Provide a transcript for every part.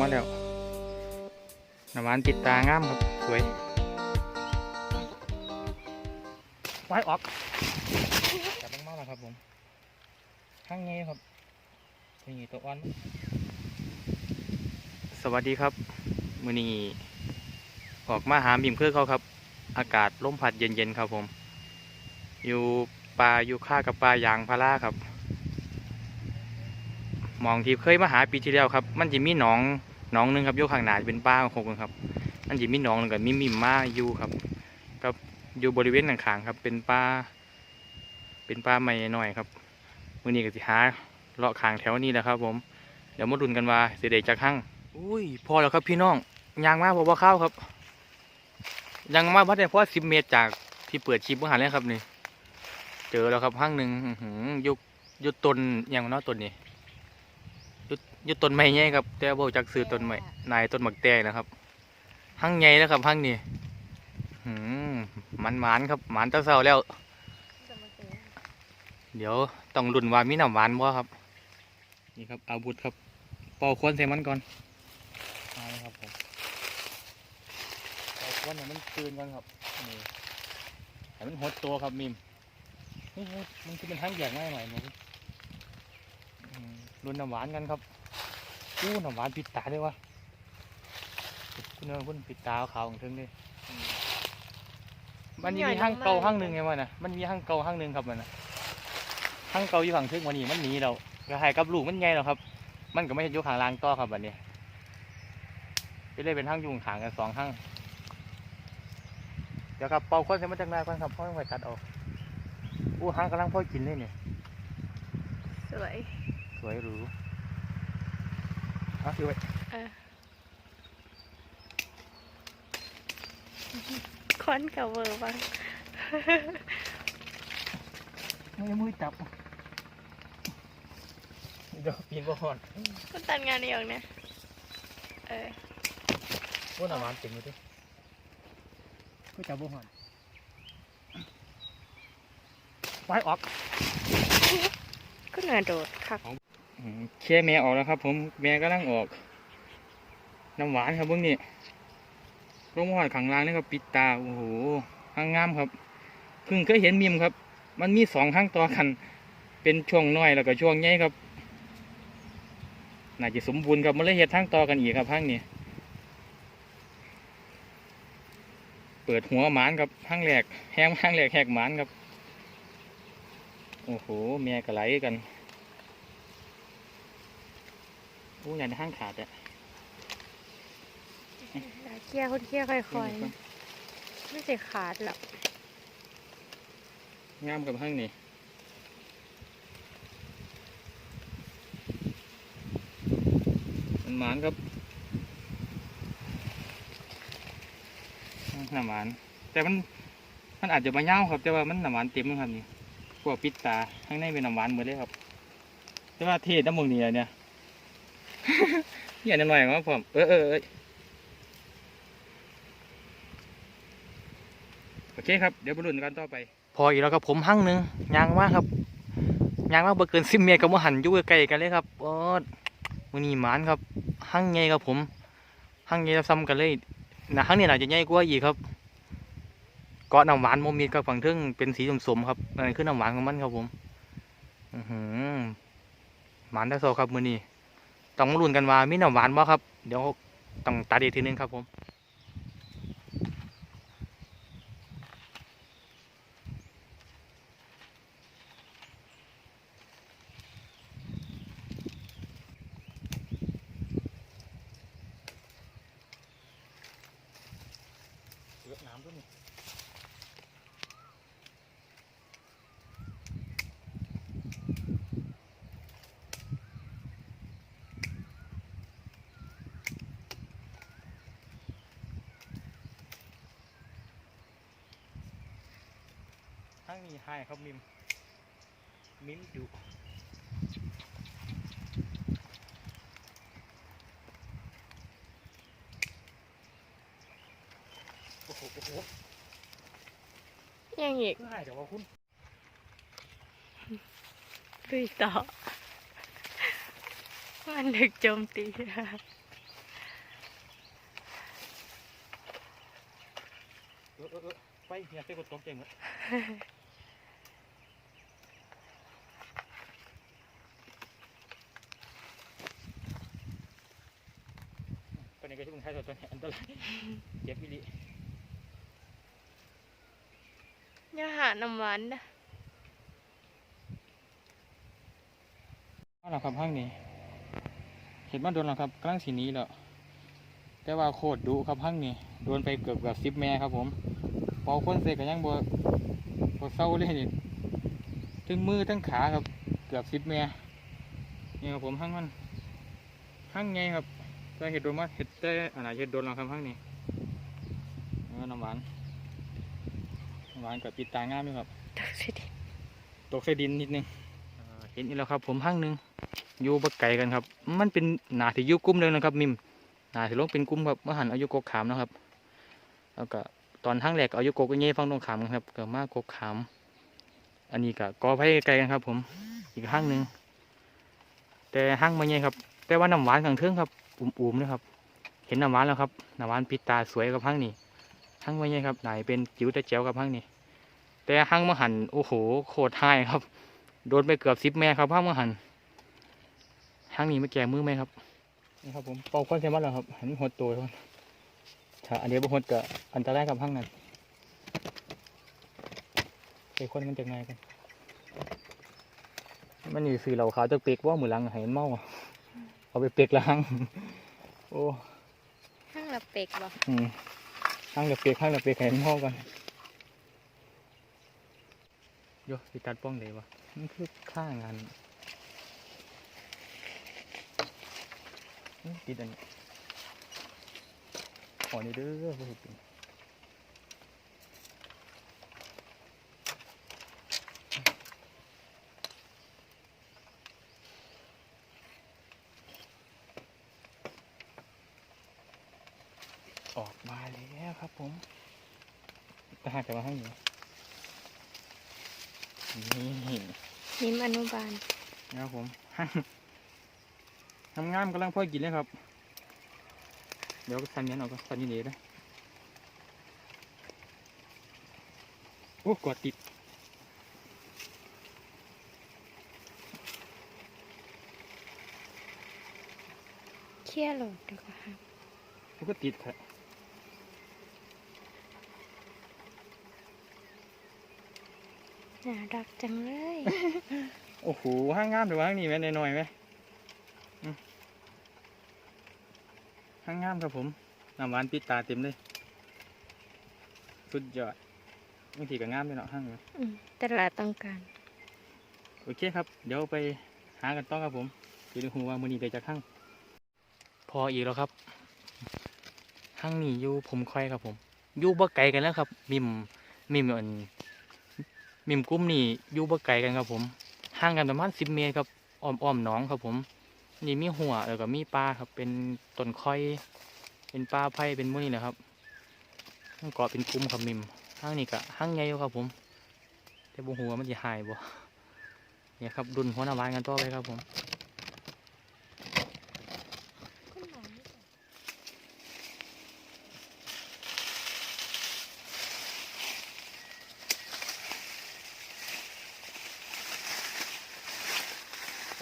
มาแล้วน้ำหวานติดตางามครับ สวยไว้ออกจับมากๆแล้วครับผมข้างนี้ครับนี่ตัวอ่อน สวัสดีครับ มือนี้ออกมาหาบิ่มเพื่อเขาครับ อากาศลมพัดเย็นๆครับผม อยู่ป่าอยู่ค่ากับป่ายางพาราครับ มองที่เคยมาหาปีที่แล้วครับ มันจะมีหนองหนองหนึงครับอยู่ข้างหน้าเป็นป่าหกครับ มันจะมีหนองหนึงกับมีมิมมาอยู่ครับกับอยู่บริเวณข้างๆครับ เป็นป่าเป็นป่าใหม่หน่อยครับมือนี้ก็สิหาเลาะข้างแถวนี้แหละครับ ผม เดี๋ยวมาดุนกันว่าเสด็จจากห้างอุ้ยพอแล้วครับพี่น้องยางมาบอกว่าข้าวครับยังมาพัดได้เพราะสิบเมตรจากที่เปิดชิปอาหารเลยครับนี่ เจอแล้วครับห้างหนึ่งยุกยุดต้นยังเนาะต้นนี้ อยุดยุดต้นไม้ใหญ่ครับ แต่บอกจากซื้อต้นไม้นายต้นหมักแตงนะครับห้างใหญ่แล้วครับห้างนี้หืมมันหวานครับหวานตะเศร้าแล้ว เดี๋ยวต้องดุนว่ามีน้ำหวานบ่ครับ นี่ครับอาวุธครับเป่าควนใส่มันก่อนเอาครับผมเป่าควนให้มันตื่นก่อนครับนี่ให้มันหดตัวครับมิมมันคือเป็นทั้งแยกง่ายหน่อยมั้งรุนน้ำหวานกันครับ อู้น้ำหวานปิดตาเลยวะคุณเนื้อคุณปิดตาขาวของเทิงเลยอืมมันมีห้างเก่าห้างหนึ่งไงวะนะมันมีห้างเก่าห้างหนึ่งครับมันนะห้างเก่าอยู่ฝั่งเทิงวันนี้มันหนีเราก็ให้กับลูกมันใหญ่แล้วครับ มันก็ไม่ใช่อยกขางล่างต่อครับบัดนี้ไปเลยเป็นห้างยุงขางกันสองห้างเดี๋ยวครับเป่าควันเสร็จมาจากไหนก่อนครับพ่อต้องไปตัดเอาอู้ห้างกำลังพ่อกินเลยเนี่ยสวย สวยหรู เอาสิไว้ควันกับเวอร์บ้างไม่มือจับเดี๋ยวปีนบ่หอนก็ตัดงานนี้ออกเนี่ยเออว่าหน้าหวานเต็มเลยดิก็จับบ่หอนไว้ออกก็น่าโดดคักอืม แค่แม่ออกแล้วครับ ผมแม่กำลังออกน้ำหวานครับเบื้องนี้ลงมหอดขังล่างนี่ครับปิดตาโอ้โหห้างงามครับเพิ่งเคยเห็นมิมครับ มันมีสองข้างต่อกัน เป็นช่วงน้อยแล้วก็ช่วงใหญ่ครับน่าจะสมบูรณ์ครับมันเลยเห็ดทางต่อกันอีกครับห้างนี้เปิดหัวหมานครับห้างแหลกแห้งห้างแหลกแหกหมานครับโอ้โหแม่กระไหลกัน โอ้ยในห้างขาดอะเคี่ยวคนเคี่ยวค่อยๆนะไม่ใช่ขาดหรอกงามกับห้างนี่มันหมานครับหน้าหมาน แต่มันมันอาจจะมาเน่าวครับ แต่ว่ามันหน้าหมานเต็มเลยครับนี่พวกปิดตาข้างในเป็นหน้าหมานหมดเลยครับ แต่ว่าเทศน้ำมึงนี่อะเนี่ย เนี่ยนิดหน่อยครับผมเออเออเออโอเคครับ เดี๋ยวไปลุ้นกันต่อไป พออีกแล้วครับผมหั่งหนึ่งยางมากครับยางมากเบอเกินสิบเมตรกับมหันยู่ใกลกันเลยครับโอ้มือนีหมานครับหั่งใหญ่ครับผมหั่งใหญ่ซ้ำกันเลยนะหั่งนี้อาจจะใหญ่กว่าอีกครับเกาะน้ำหวานโมมีกับฝั่งทึ่งเป็นสีสมๆครับนั่นคือน้ำหวานของมันครับผม อือหือหมานได้โซครับมือนี้ ต้องมาลุ้นกันว่ามีน้ำหวานบ่ครับ เดี๋ยวต้องตัดอีกทีนึงครับผม นี้ให้เขามิม มิมดุโอ้โหโอ้โหยังอีกง่ายแต่ว่าคุณดุต่อ มันถึกโจมตีนะเออเออไปอย่าไปกดตกเก่งเลย ตัวตัวนี้อันตรายเจ็บอีหลีอย่าหาน้ำหวานนะมาแล้วครับห้างนี้เห็นมาโดนแล้วครับกำลังสีนี้แล้วแต่ว่าโคตรดุครับห้างนี้โดนไปเกือบเกือบสิบแม่ครับผมพอคนเสกก็ยังบ่บ่เศร้าเลยนี่ทั้งมือทั้งขาครับเกือบสิบแม่นี่ครับผมห้างมันห้างไงครับ แต่เห็ดโดนมาเห็ดแต่อันไหนเห็ดโดนแล้วครับห้างนี้เออน้ำหวานน้ำหวานกับปิดตางามอยู่ครับตักสิดิตกใส่ดินนิดนึงอ่าเห็นอีกแล้วครับ ผมห้างหนึ่งอยู่บักไก่กันครับ มันเป็นหนาที่อยู่กลุ้มเลยนะครับมิมหนาที่ลงเป็นกลุ้มครับเมื่อหันอายุกกขามนะครับ แล้วก็ตอนห้างแรกก็อายุกกเงี้ยฟังตรงขามกันครับก็มากกกขาม อันนี้ก็กอไผ่ไกลกันครับ ผมอีกห้างหนึ่งแต่ห้างมาเงี้ยครับ แต่ว่าน้ำหวานข้างเทิงครับ อุ่มๆนะครับ เห็นน้ำหวานแล้วครับน้ำหวานปิดตาสวยกับห้างนี้ห้างมาเงี้ยครับไหนเป็นจิ๋วแต่แจ๋วกับห้างนี้แต่ห้างมหันโอ้โหโคตรไฮครับ โดนไปเกือบสิบแม่ครับห้างมหันห้างนี้ไม่แก่มือไหมครับนี่ครับผมเป่าควันเซมัสแล้วครับหันหดตัวครับถ้าอันเดียวบ่หดก็อันตรายกับห้างนั้นใส่ควันมันจะไงกันมันนี่ซื้อเหล่าขาวจะเปีกว่ามือหลังให้มันเมาอะ เอาไปเปีกล้างโอ้ห้างละเป็กบ่อืมห้างเดือเปียกห้างเดือเปียกให้มันเมากันโยสิตัดป้องเลยวะมันคือข้างานอื้อติดอันนี้ขอนี่เด้อบ่เห็นเป็นออกมาแล้วครับผม ตาหักแต่ว่าห้างนี้นี่นิมอนุบาลนะครับผมทำงานกำลังพ่อกินเลยครับ เดี๋ยวสันเนี้ยออกก็สันนี้เดี๋ยวนะโอ้กดติดเคี่ยโหลดดีกว่าค่ะโอ้ก็ติดครับ น่ารักจังเลย โอ้โหห้างงามหรือว่าห้างนี้ไหมหน่อยๆไหมอืมห้างงามครับผมน้ำหวานปิดตาเต็มเลย สุดยอดบางทีก็งามเลยเนาะห้างนี้อืมตลาดต้องการ โอเคครับ เดี๋ยวไปหากันต่อครับผมเดี๋ยวดูว่ามือนี้ได้จากห้างพออีกแล้วครับห้างนี้อยู่ผมค่อยครับผมอยู่บ่ไกลกันแล้วครับ มิมมิมอัน มิมกุ้มนี่อยู่บ่ไกลกันครับผมห่างกันประมาณสิบเมตรครับอ้อมอ้อมๆหนองครับผม นี่มีหัวแล้วก็มีปลาครับเป็นต้นค่อย เป็นปลาไผ่เป็นมุ้นี่นะครับมันเกาะเป็นกุ้มครับมิมห้างนี่ก็ห้างใหญ่ครับผม แต่บ่หัวมันจะหายบ่เนี่ยครับดุนหัวหน้าบ้านกันต่อไปครับผม คุณหมอนี่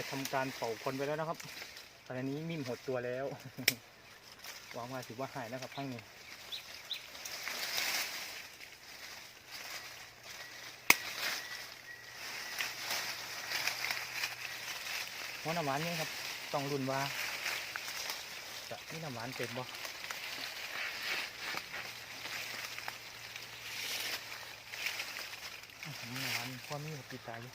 ได้ทำการเผาคนไปแล้วนะครับตอนนี้มิมหดตัวแล้วหวังว่าถือว่าหายนะครับข้างนี้หัวน้าบ้านนี่ครับ ต้องรุนว่าจะนี่น้ำหวานเต็มบ่น้ำหวานพ่อมีหัวปีตายอยู่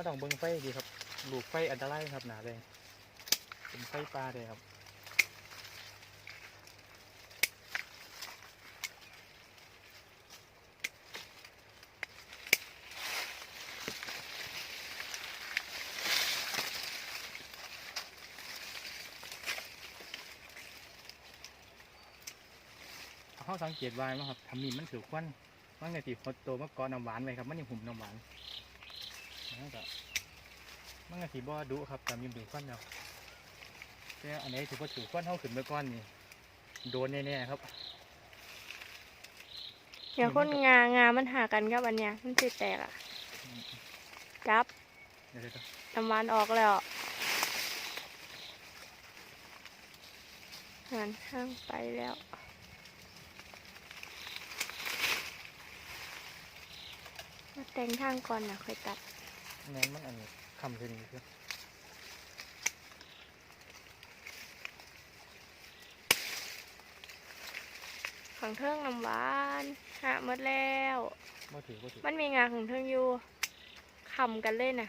เขาต้องเบิ่งไฟดีครับลูกไฟอันตรายครับหนาเลยเป็นไฟปลาเลยครับเขาสังเกตไว้ว่าครับทำมีมันถือควันมันก็ติหดตัวมาเกาะน้ำหวานไว้ครับ มันยังหุ่มน้ำหวาน แล้วก็มันก็สีบ่ดุครับแต่มีดูฟันแล้วแต่อันไหนถือว่าถือก้อนเท่าขึ้นไปก้อนนี่โดนแน่ๆครับเดี๋ยวคนงางามันหากันกับอันเนี้ยมันสิแตกอะจับเดี๋ยวเดี๋ยวน้ำมันออกแล้วหันข้างไปแล้วมาแต่งทางก่อนนะค่อยตัด แม่นมันอันนี้คำคือนี้คือขังเทิงน้ำหวานหาหมดแล้ว บ่ถือบ่ถือมันมีงาของเทิงอยู่คำกันเลยน่ะ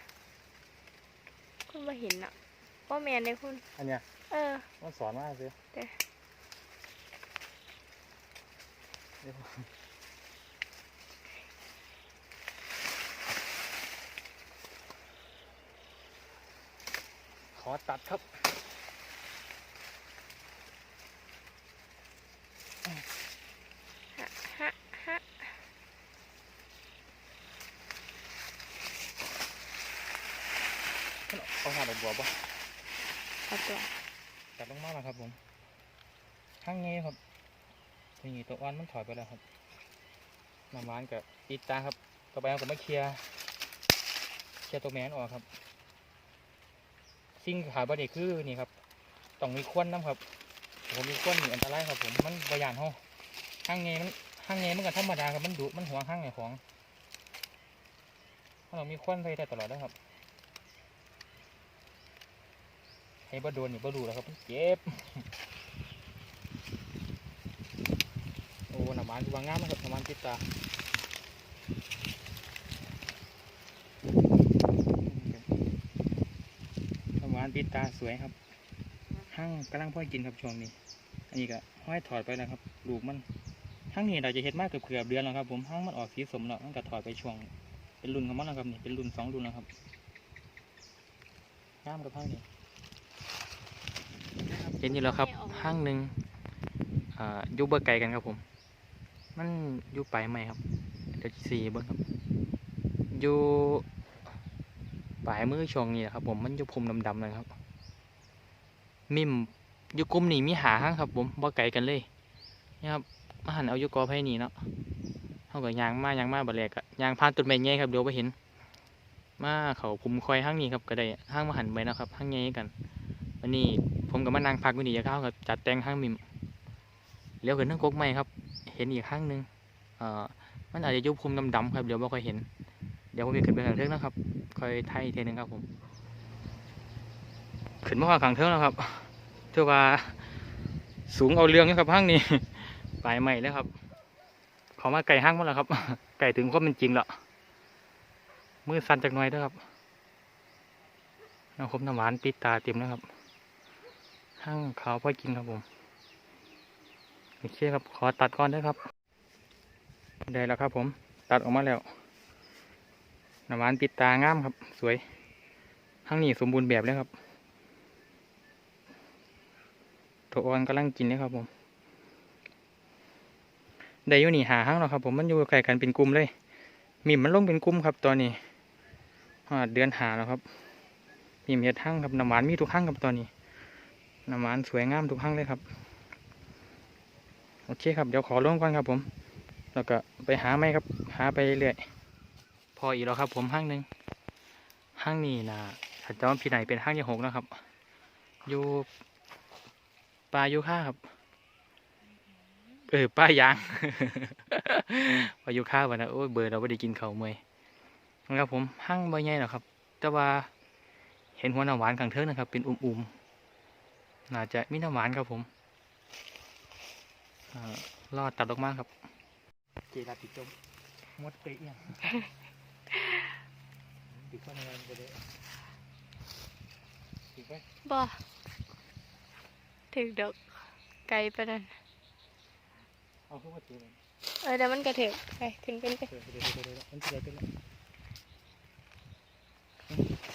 คุณมาเห็นอะว่าแมนเลยคุณ อันเนี้ยเออ มันสอนมากเลยเด้อเดี๋ยว ขอตัดครับฮะฮะฮะเอาหาดอกบัวป่ะเอาตัวตัดลงมาแล้วครับผมข้างนี้ครับนี่ตัวอ่อนมันถอยไปแล้วครับน้ำหวานกับอีตาครับ ต่อไปเอากับมาเคลียร์เคลียร์ตัวแมนออกครับ สิ่งขาบดีคือนี่ครับต้องมีควนน้ำครับ ผมมีควนนี่อันตรายครับผมมันบยานห้องห้างเงมันห้างเงมันก็ธรรมดาครับมันดุมันหัวห้างไงของเรามีควนไปได้ตลอดนะครับให้บ่โดนนี่บ่ดูแล้วครับเจ็บโอ้หน้ำมันคือวางงามนะครับหน้ำมันติดตา น้ำมันติดตาสวยครับห้างกำลังพ่อกินครับช่วงนี้ อันนี้ก็ห้อยถอดไปแล้วครับลูกมันห้างนี้เราจะเห็ดมากเกือบเกือบเดือนแล้วครับ ผมห้างมันออกสีสมแล้วมันก็ถอดไปช่วง เป็นรุ่นของมันแล้วครับนี่เป็นรุ่นสองรุ่นแล้วครับงามกับห้างนี้เห็นอยู่แล้วครับห้างหนึ่งอยุบเบอร์ไกลกันครับผม มันอยู่ปลายไม้ครับเดี๋ยวสี่เบิ้งครับอยู่ ปลายมือช่วงนี้นะครับ ผมมันอยู่พรมดำๆเลยครับ มิมยู่กลุ่มนี้มีหาหางครับ ผมบ่ไกลกันเลยนี่ครับมาหันเอายู่กอไผ่นี่เนาะเขาก็ยางมายางมาบัดแรกอะยางผ่านต้นไม้ใหญ่ครับเดี๋ยวไปเห็น มาเขาคุมคอยห้างนี้ครับก็ได้ห้างมาหันไปนะครับห้างใหญ่กันวันนี้ผมกับมานั่งพักวินิจะเข้ากับจัดแต่งห้างมิมเลี้ยวขึ้นทั้งกกไม้ครับ เห็นอีกข้างหนึ่งเอ่อมันอาจจะยุบคุมดำๆครับเดี๋ยวบ่ค่อยเห็น เดี๋ยวผมจะขึ้นไปขังเทิงนะครับคอยไทยอีกทีหนึงครับผม ขึ้นมาว่าขังเทิงแล้วครับถือว่าสูงเอาเรื่องอยู่ครับห้างนี้ปลายใหม่แล้วครับขอมาไก่ห้างมดแล้วครับ ไก่ถึงความเป็นจริงแล้วมือสั่นจากหน่อยเด้วยครับน้ำคมน้ำหวานปิดตาเต็มแล้วครับห้างขาวพ่อกินครับผมโอเคครับ ขอตัดก่อนด้วยครับ ได้แล้วครับผม ตัดออกมาแล้ว น้ำหวานปิดตางามครับ สวยข้างนี้สมบูรณ์แบบแล้วครับตัวอ่อนกำลังกินเลยครับผมได้อยู่นี่หาห้างแล้วครับผมมันอยู่ใกล้กันเป็นกลุ่มเลยมิมมันลงเป็นกลุ่มครับตอนนี้เดือนหาแล้วครับมิมเฮ็ดห้างครับน้ำหวานมีทุกห้างครับตอนนี้น้ำหวานสวยงามทุกห้างเลยครับโอเคครับเดี๋ยวขอลงก่อนครับผม แล้วก็ไปหาไหมครับ หาไปเรื่อย พออีกแล้วครับ ผมห้างหนึ่งห้างนี้นะถ้าจำพี่ไหนเป็นห้างที่หกนะครับ อยู่ปลายูค่าครับ เออป้ายางปลายูค่าวันนะโอ้ยเบอร์เราไม่ได้กินเขาเมยนะครับผมห้างใบใหญ่หรอครับ แต่ว่าเห็นหัวน้ำหวานขังเทิงนะครับ เป็นอุ่มๆน่าจะมีน้ำหวานครับผมอ่ารอดตัดออกมาครับ เจราติดจมมดเตะยัง ติดข้อในวันไปเลยติดไปบ่ถึกดอกไกลไปนั่นเอาเข้ามาถือเลยเออเดี๋ยวมันกระเถิบไปขึ้นเป็นไปเดี๋ยวเดี๋ยวเดี๋ยวเดี๋ยวมันจะได้เป็นแล้ว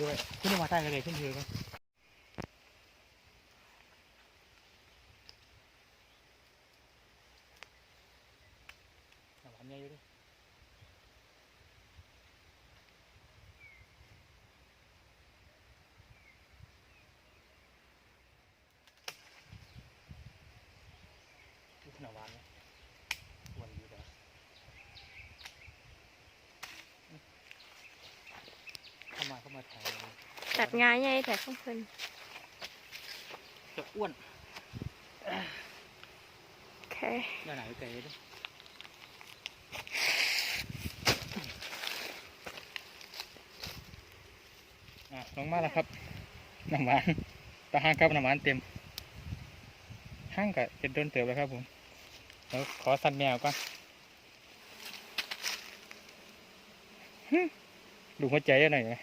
ด้วยขึ้นมาใต้กันเลยขึ้นเถือกันเอาหวานใหญ่อยู่ดิ หนาวานวันดีแล้วเข้ามาเข้ามาถ่าย ตัดงาใหญ่แต่ข้างเพิ่นจะอ้วนโอเคอย่าไหนไกลด้วยอะลงมาแล้วครับน้ำหวานตาห้างครับน้ำหวานเต็มห้างกับจะโดนเติบแล้วครับผมแล้วขอสัตว์แมวก่อนฮึดูหัวใจหน่อยไหม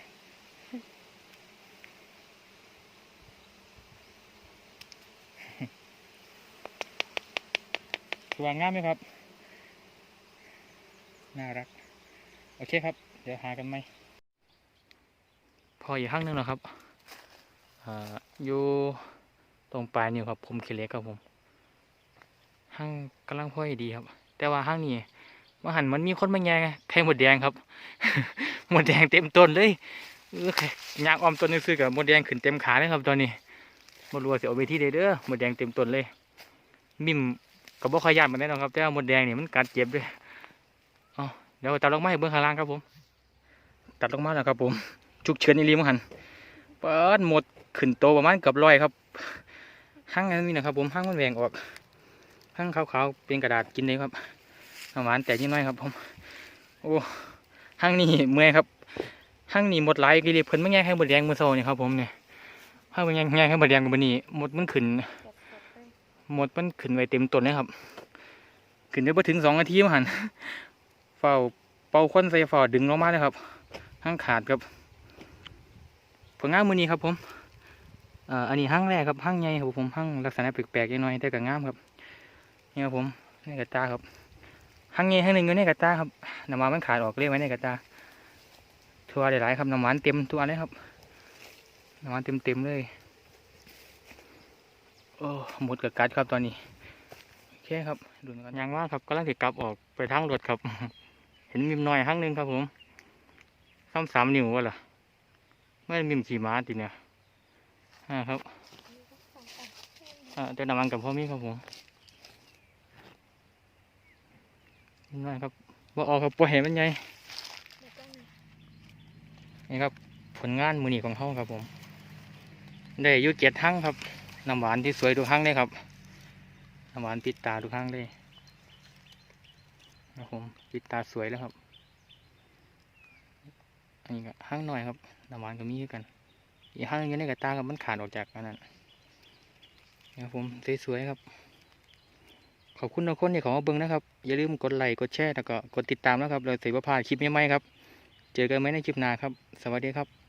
วยงามไหมครับ น่ารัก โอเคครับ เดี๋ยวหากันไหม พออีกข้างนึงนะครับอ่าอยู่ตรงปลายนิ้วครับ ผมเขเล็กครับผมห้างกำลังพ่อยดีครับ แต่ว่าห้างนี้ว่าหันมันมีคนมาแย่งไข่หมดแดงครับหมดแดงเต็มต้นเลยยางออมต้นนึงซื้อกับหมดแดงขึ้นเต็มขาเลยครับ ตอนนี้หมดรัวาสิเอาไปที่ใดเด้อหมดแดงเต็มต้นเลย มิม กับบ่ขยานมาแน่นอนครับแต่ว่าหมดแดงนี่มันกัดเจ็บด้วยเอ๋อเดี๋ยวตัดลงมาให้เบื้องข้างล่างครับผม ตัดลงมาแล้วครับผมจุกเชิญอีหลีมังหันเปิดหมดขึ้นโตประมาณเกือบร้อยครับห้างอันนี้นะครับ ผมห้างมันแหวงออกห้างขาวๆเป็นกระดาษกินเลยครับหวานแต่ยิ่น้อยครับผมโอ้ห้างนี้เมื่อยครับห้างนี้หมดหลายกิเลเพิ่นไม่แง่ให้หมดแดงมือโซ่เนี่ยครับผมเนี่ยห้างมันแง่แง่ให้หมดแดงกับมันนี่หมดมันขึ้น หมดมันขึ้นไว้เต็มต้นเลยครับ ขึ้นได้พอถึงสองนาทีมั้งหันเฝ้าเป่าควันใส่ฝ่าดึงลงมาเลยครับห้างขาดครับผลงานมือนี้ครับผมอันนี้ห้างแรกครับห้างใหญ่ครับผมห้างลักษณะแปลกๆนิดหน่อยแต่ก็งามครับนี่ครับผมนี่กระตาครับห้างใหญ่ห้างหนึ่งอยู่ในกระตาครับน้ำมันมันขาดออกเรียกไว้ในกระตาทัวร์หลายๆครับน้ำมันเต็มตัวเลยครับน้ำมันเต็มๆเลย อ้หมดกับกัดครับตอนนี้โอเคครับดูกันยังว่าครับกำลังติกลับออกไปทางรถครับ เห็นมิมหน้อยห้างหนึ่งครับผมซ้ำสามนิ้ววะล่ะไม่มิมขี่ม้าติเนี่ยอ่าครับอ่าเดินนำมันกับพ่อมีครับผมมิมน้อยครับว่าออกครับปล่อยให้มันใหญ่นี่ครับผลงานมือหนีของเขาครับผม ได้ยุเจ็ดทั้งครับ น้ำหวานที่สวยทุกครั้งเลยครับน้ำหวานปิดตาทุกครั้งเลยครับผมปิดตาสวยแล้วครับ อันนี้ก็ห้างหน่อยครับน้ำหวานก็มีคือกัน อีกห้างนึงในกระตาครับมันขาดออกจากอันนั้นครับผมสวยๆครับ ขอบคุณทุกคนที่เขอมาเบิ่งนะครับ อย่าลืมกดไลค์กดแชร์แล้วก็กดติดตามนะครับเราเสียพลาดคลิปใหม่ๆครับ เจอกันไหมในคลิปหน้าครับ สวัสดีครับ